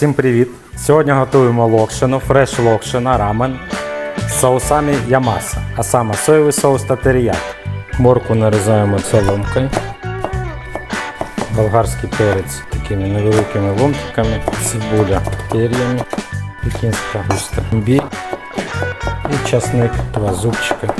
всім привіт! Сьогодні готуємо локшину, фреш локшина, рамен з соусами ямаса, а саме соєвий соус та теріяк. Морку нарізаємо соломкою. Болгарський перець такими невеликими ломтиками, цибуля пер'ями, пекінська густра імбір і часник, два зубчика.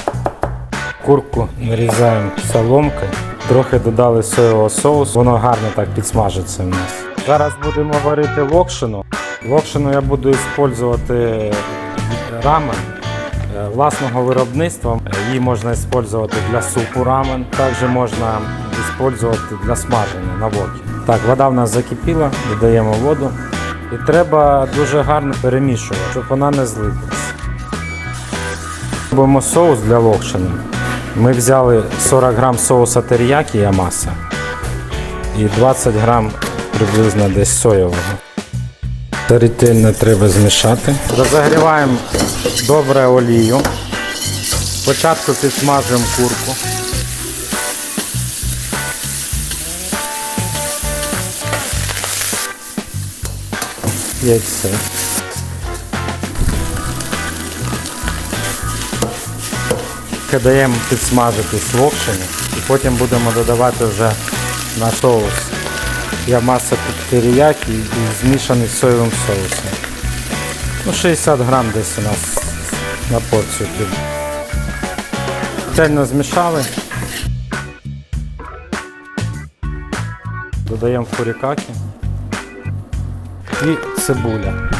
Курку нарізаємо соломкою, трохи додали соєвого соусу, воно гарно так підсмажиться в нас. Зараз будемо варити локшину. Локшину я буду використовувати рамен е, власного виробництва. Її можна використовувати для супу рамен, також можна використовувати для смаження на воді. Так, вода в нас закипіла, додаємо воду. І треба дуже гарно перемішувати, щоб вона не злиплась. Робимо соус для локшини. Ми взяли 40 грам соуса теріякі ямаса і 20 грам приблизно десь соєвого. Це ретельно треба змішати. Розігріваємо добре олію. Спочатку підсмажуємо курку. Яйце. Даємо підсмажитись локшині і потім будемо додавати вже на соус. Я маса теріякі і змішаний з соєвим соусом. Ну, 60 грам десь у нас на порцію піде. Цельно змішали. Додаємо фурікаки і цибуля.